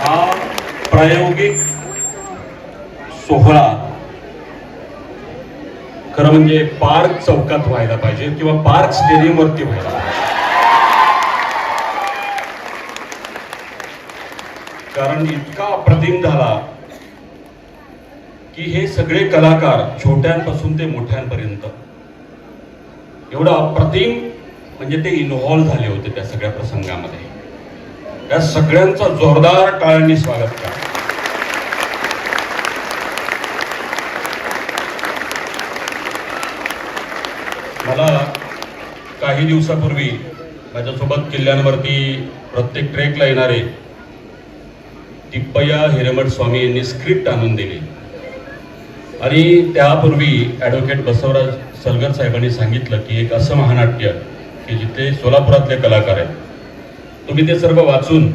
हा प्रायोगिक सोहळा खरं म्हणजे पार्क चौकात व्हायला पाहिजे किंवा पार्क स्टेडियमवरती व्हायला पाहिजे. कारण इतका अप्रतिम झाला की हे सगळे कलाकार छोट्यांपासून ते मोठ्यांपर्यंत एवढं अप्रतिम म्हणजे ते इन्व्हॉल्व झाले होते त्या सगळ्या प्रसंगामध्ये. या सगळ्यांचं जोरदार टाळ्यांनी स्वागत करा. मला काही दिवसापूर्वी माझ्यासोबत किल्ल्यांवरती प्रत्येक ट्रेकला येणारे तिप्पया हिरेमठ स्वामी यांनी स्क्रिप्ट आणून दिली. आणि त्यापूर्वी ॲडव्होकेट बसवराज सलगर साहेबांनी सांगितलं की एक असं महानाट्य की जिथे सोलापुरातले कलाकार आहेत तुम्ही ते सर्व वाचून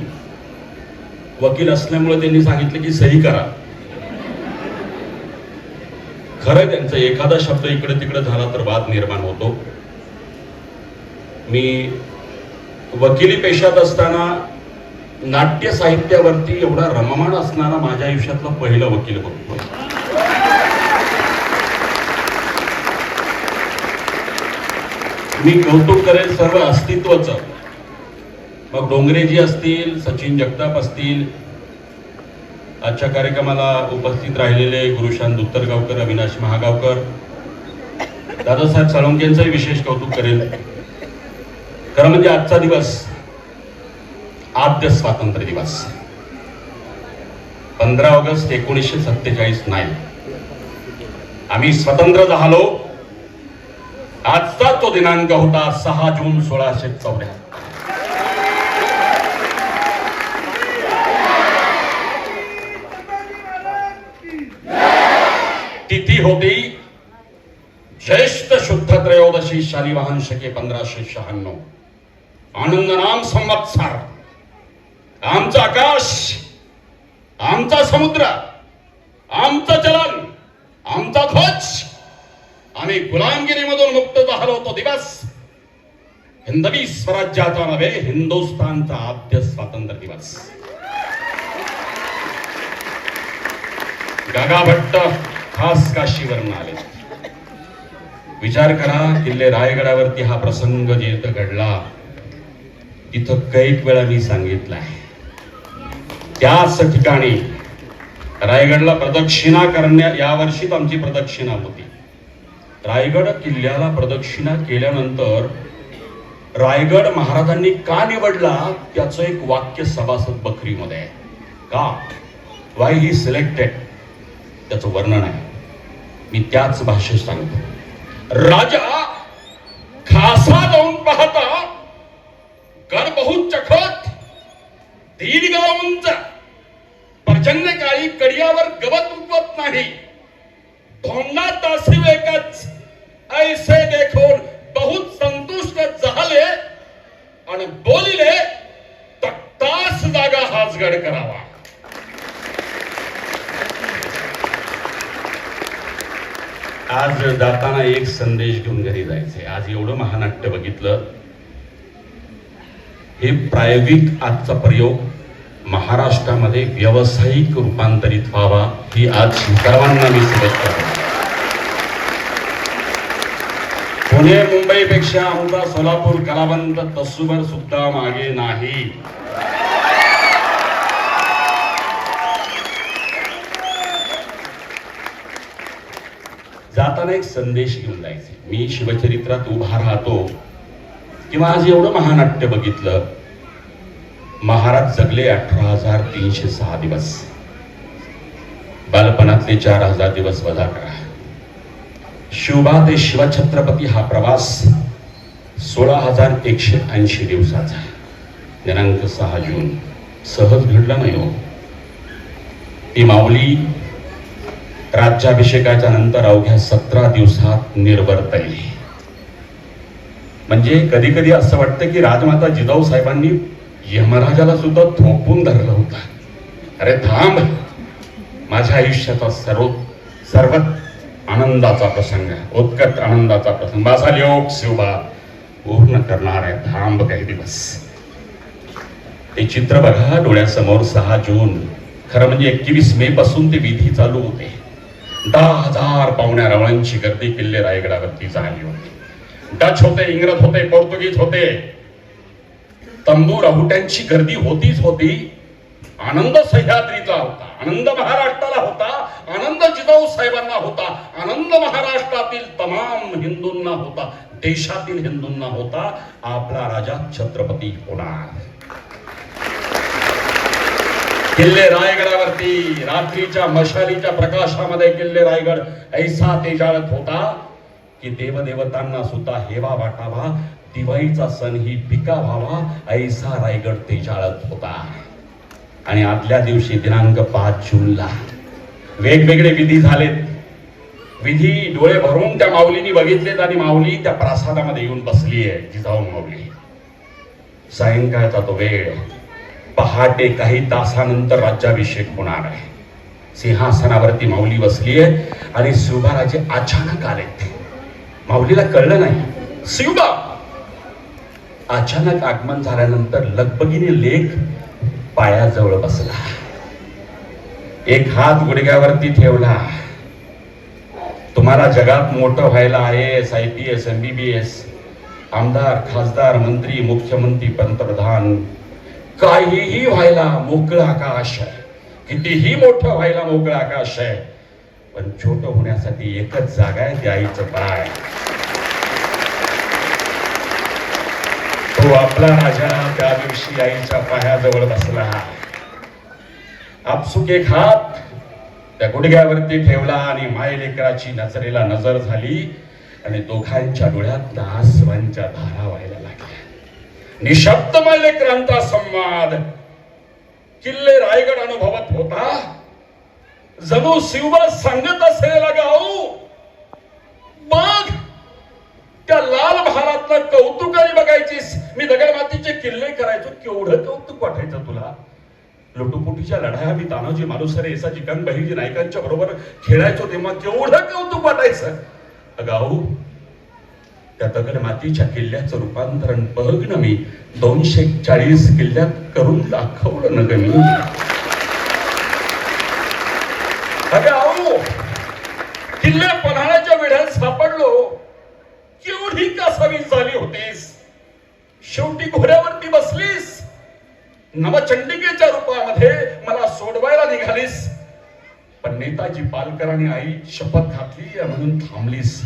वकील असल्यामुळे त्यांनी सांगितलं की सही करा. खरं त्यांचं एखादा शब्द इकडे तिकडे झाला तर वाद निर्माण होतो. मी वकिली पेशात असताना नाट्य साहित्यावरती एवढा रममाण असणारा माझ्या आयुष्यातला पहिला वकील बघतो मी कौतुक करेल सर्व अस्तित्वाचं. मग डोंगरेजी असतील सचिन जगताप असतील आजच्या कार्यक्रमाला उपस्थित राहिलेले गुरुशांत उत्तरगावकर अविनाश महागावकर दादासाहेब साळुंके यांचंही विशेष कौतुक करेल. खरं म्हणजे आजचा दिवस आद्य स्वातंत्र्य दिवस. पंधरा ऑगस्ट एकोणीसशे सत्तेचाळीस नाही आम्ही स्वतंत्र झालो. आजचा तो दिनांक होता सहा जून सोळाशे चौऱ्याहत्तर तिथी होती. ज्येष्ठ शुद्ध त्रयोदशी शालिवाहन शके पंधराशे शहाण्णव. आनंद नाम संवत्सर. आमचं आकाश आमचा समुद्र आमचं चलन आमचा ध्वज. आम्ही गुलामगिरीमधून मुक्त झालो तो दिवस. हिंदवी स्वराज्याचा नव्हे हिंदुस्थानचा आद्य स्वातंत्र्य दिवस. गागा भट्ट खास काशीवरून आले. विचार करा किल्ले रायगडावरती हा प्रसंग जिथं घडला तिथं कैक वेळा मी सांगितलाय. त्याच ठिकाणी रायगडला प्रदक्षिणा करण्या यावर्षीच आमची प्रदक्षिणा होती. रायगड किल्ल्याला प्रदक्षिणा केल्यानंतर रायगड महाराजांनी का निवडला? त्याचं एक वाक्य सभासद बकरीमध्ये आहे. का? वाय ही सिलेक्टेड त्याचं वर्णन आहे. मी त्याच भाषेत सांगतो. राजा एक संदेश घेऊन घरी जायचे आज एवढं महानाट्य बघितलं. हे प्रायोगिक आजचा प्रयोग महाराष्ट्रामध्ये व्यावसायिक रूपांतरित व्हावा ही आज सर्वांना मी शुभेच्छा पुणे मुंबईपेक्षा आमचा सोलापूर कलावंत तसूभर सुद्धा मागे नाही. जाताना एक संदेश घेऊन जायचे. मी शिवचरित्रात उभा राहतो. किंवा आज एवढं महानाट्य बघितलं. महाराज जगले अठरा हजार तीनशे सहा दिवस. बालपणातले चार हजार दिवस वजा करा. शिवबा ते शिवछत्रपती हा प्रवास सोळा हजार एकशे ऐंशी दिवसाचा. दिनांक सहा जून. सहज घडला नाही हो. ती माऊली राज्याभिषेकाच्या नंतर अवघ्या सतरा दिवसात निर्वर्तली म्हणजे कधी कधी असं वाटतं की राजमाता जिजाऊ साहेबांनी यमराजाला सुद्धा थोपून धरलं होतं. अरे थांब. माझ्या आयुष्याचा सर्व सर्वात आनंदाचा प्रसंग आहे उत्कट आनंदाचा प्रसंग. माझा योग शिवबा पूर्ण करणार आहे. थांब काही दिवस. ते चित्र बघा डोळ्यासमोर सहा जून. खरं म्हणजे एकवीस मे पासून ते विधी चालू होते. दहा हजार पाहुण्या रवळांची गर्दी किल्ले रायगडावरती झाली होती. डच होते इंग्रज होते पोर्तुगीज होते. तंबू राहुट्यांची गर्दी होतीच होती. आनंद सह्याद्रीचा होता आनंद महाराष्ट्राला होता आनंद जिजाऊ साहेबांना होता आनंद महाराष्ट्रातील तमाम हिंदूंना होता देशातील हिंदूंना होता आपला राजा छत्रपती होणार. किल्ले रायगड रायगडावरती रात्रीच्या मशालीच्या प्रकाशामध्ये किल्ले रायगड ऐसा तेजाळत होता की देवदेवतांना सुद्धा हेवा वाटावा दिवाळीचा सण ही पिका व्हावा ऐसा रायगड तेजाळत होता. आणि आदल्या दिवशी दिनांक पाच जूनला वेगवेगळे विधी झालेत. विधी डोळे भरून त्या माऊलीनी बघितलेत आणि माऊली त्या प्रासादामध्ये येऊन बसली आहे जिजाऊ माऊली. सायंकाळचा तो वेळ पहाटे काही तासानंतर राज्याभिषेक होणार आहे. सिंहासनावरती माऊली बसली आहे आणि शिवबाराजे अचानक आलेत माऊलीला कळलं नाही. शिवबा अचानक आगमन झाल्यानंतर लगबगीने लेख पायाजवळ बसला. एक हात गुडघ्यावरती ठेवला. तुम्हाला जगात मोठं व्हायला I S I P S M B B S. आमदार खासदार मंत्री मुख्यमंत्री पंतप्रधान. काहीही व्हायला मोकळं आकाश आहे. कितीही मोठं व्हायला मोकळं आकाश आहे. पण छोटं होण्यासाठी एकच जागा आहे त्या आईचं पाय तो आपला राजा त्या दिवशी आईच्या पायाजवळ बसला. आपसुक एक हात त्या गुडघ्यावरती ठेवला आणि मायलेकराची नजरेला नजर झाली. आणि दोघांच्या डोळ्यात आसवांच्या धारा व्हायला लागल्या. निशब्द मायलेकरांचा संवाद. किल्ले रायगड अनुभवत होता. जणू शिवबा सांगत असेल गाऊ बघ त्या लाल भारातलं आणि बघायचीस मी दगडमातीचे किल्ले करायचो केवढं कौतुक वाटायचं तुला? लुटुपुटीच्या लढाया मी तानाजी मानुसरे येसाची जिकन बहिजी नायकांच्या बरोबर खेळायचो तेव्हा केवढं कौतुक वाटायचं? अगाऊ त्या दगड मातीच्या किल्ल्याचं रूपांतरण बघ मी दोनशे चाळीस किल्ल्यात करून दाखवलं न मी. मी अगाऊ किल्ल्या पन्हाळ्याच्या वेढ्यात सापडलो. केवढी कासावी झाली होतीस? शेवटी घोड्यावरती बसलीस. नवचंडिकेच्या रूपामध्ये मला सोडवायला निघालीस. पण नेताजी पालकर आणि आई शपथ घातली म्हणून थांबलीस.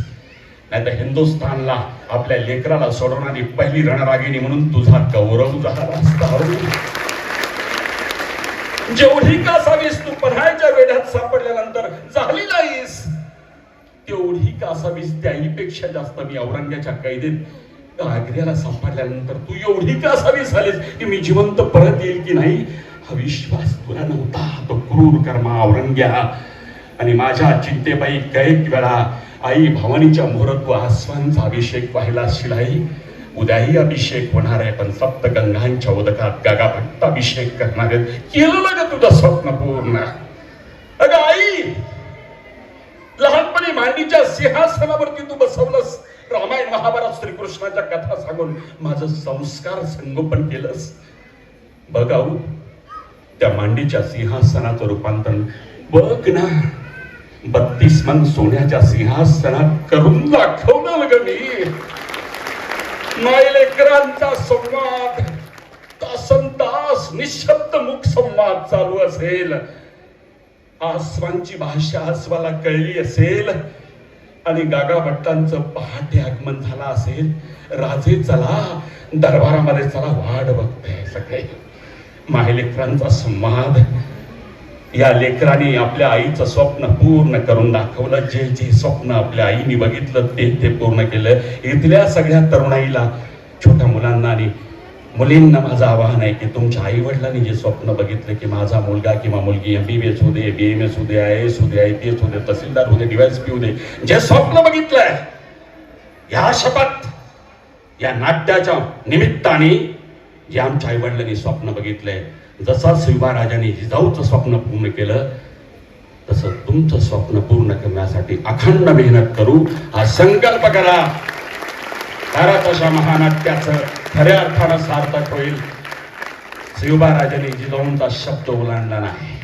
नाही तर हिंदुस्थानला आपल्या लेकराला सोडवणारी पहिली रणरागिणी म्हणून तुझा गौरव झाला. असता जेवढी का असावीस तू पन्हाळ्याच्या वेढ्यात सापडल्यानंतर झाली नाहीस? तेवढी का असावीस त्याहीपेक्षा जास्त मी औरंग्याच्या कैदेत आग्र्याला सापडल्यानंतर तू एवढी का झालीस की मी जिवंत परत येईल की नाही? हा विश्वास तुला नव्हता. तो क्रूर कर्मा औरंग्या आणि माझ्या चिंतेबाई कैक वेळा आई भवानीच्या मुहूर्त आसवांचा अभिषेक व्हायला शिलाई. उद्याही अभिषेक होणार आहे पण सप्त गंगांच्या उदकात गागा भट्ट अभिषेक करणार आहेत. केलं ना ग तुझं स्वप्न पूर्ण? अग आई लहानपणी मांडीच्या सिंहासनावरती तू बसवलंस. रामायण महाभारत श्रीकृष्णाच्या कथा सांगून माझं संस्कार संगोपन केलंस. बघाऊ त्या मांडीच्या सिंहासनाचं रूपांतरण बघ ना. बत्तीस मन सोन्याच्या सिंहासनात करून दाखवलं ग मी. मायलेकरांचा संवाद तासन तास निशब्द मुख संवाद चालू असेल. आसवांची भाषा आसवाला कळली असेल आणि गागा भट्टांचं पहाटे आगमन झालं असेल. राजे चला दरबारामध्ये चला वाट बघते सगळे. मायलेकरांचा संवाद या लेकराने आपल्या आईचं स्वप्न पूर्ण करून दाखवलं. जे जे स्वप्न आपल्या आईने बघितलं ते ते पूर्ण केलं. इथल्या सगळ्या तरुणाईला छोट्या मुलांना आणि मुलींना माझं आवाहन आहे की तुमच्या आई वडिलांनी जे स्वप्न बघितलं की माझा मुलगा किंवा मुलगी एम बी बी एस होऊ दे बी एम एस होऊ दे आय एस होऊ दे आय पी एस होऊ दे तहसीलदार होऊ दे डीवायस पी होऊ दे जे स्वप्न बघितलंय या शपथ या नाट्याच्या निमित्ताने जे आमच्या आई वडिलांनी स्वप्न बघितलंय जसा शिवबा राजाने जिजाऊचं स्वप्न पूर्ण केलं तसं तुमचं स्वप्न पूर्ण करण्यासाठी अखंड मेहनत करू. हा संकल्प करा. भारताच्या महानाट्याचं खऱ्या अर्थानं सार्थक होईल. शिवबा राजाने जिजाऊंचा शब्द ओलांडला नाही.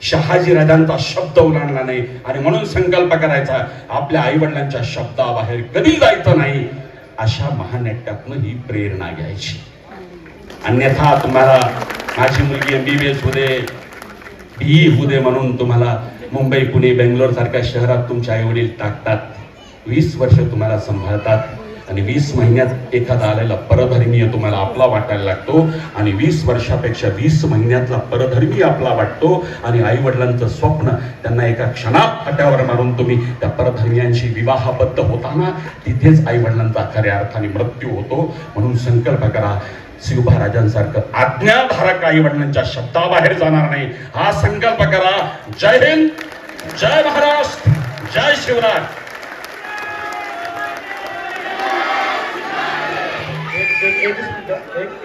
शहाजी राजांचा शब्द ओलांडला नाही. आणि म्हणून संकल्प करायचा आपल्या आई वडिलांच्या शब्दाबाहेर कधी जायचं नाही अशा महानाट्यातनं ही प्रेरणा घ्यायची. अन्यथा तुम्हाला माझी मुलगी एम बी बी एस होते बीई होऊ दे म्हणून तुम्हाला मुंबई पुणे बेंगलोर सारख्या शहरात तुमचे आई वडील टाकतात. वीस वर्ष तुम्हाला सांभाळतात. आणि वीस महिन्यात एखादा आलेला परधर्मीय तुम्हाला आपला वाटायला लागतो आणि वीस वर्षापेक्षा वीस महिन्यातला परधर्मी आपला वाटतो आणि आई वडिलांचं स्वप्न त्यांना एका क्षणात फाट्यावर मारून तुम्ही त्या परधर्मियांशी विवाहबद्ध होताना तिथेच आई वडिलांचा खऱ्या अर्थाने मृत्यू होतो. म्हणून संकल्प करा शिवभाराजांसारखं आज्ञाधारक आई वडिलांच्या शब्दाबाहेर जाणार नाही. हा संकल्प करा. जय हिंद जय महाराष्ट्र जय शिवराज एक एक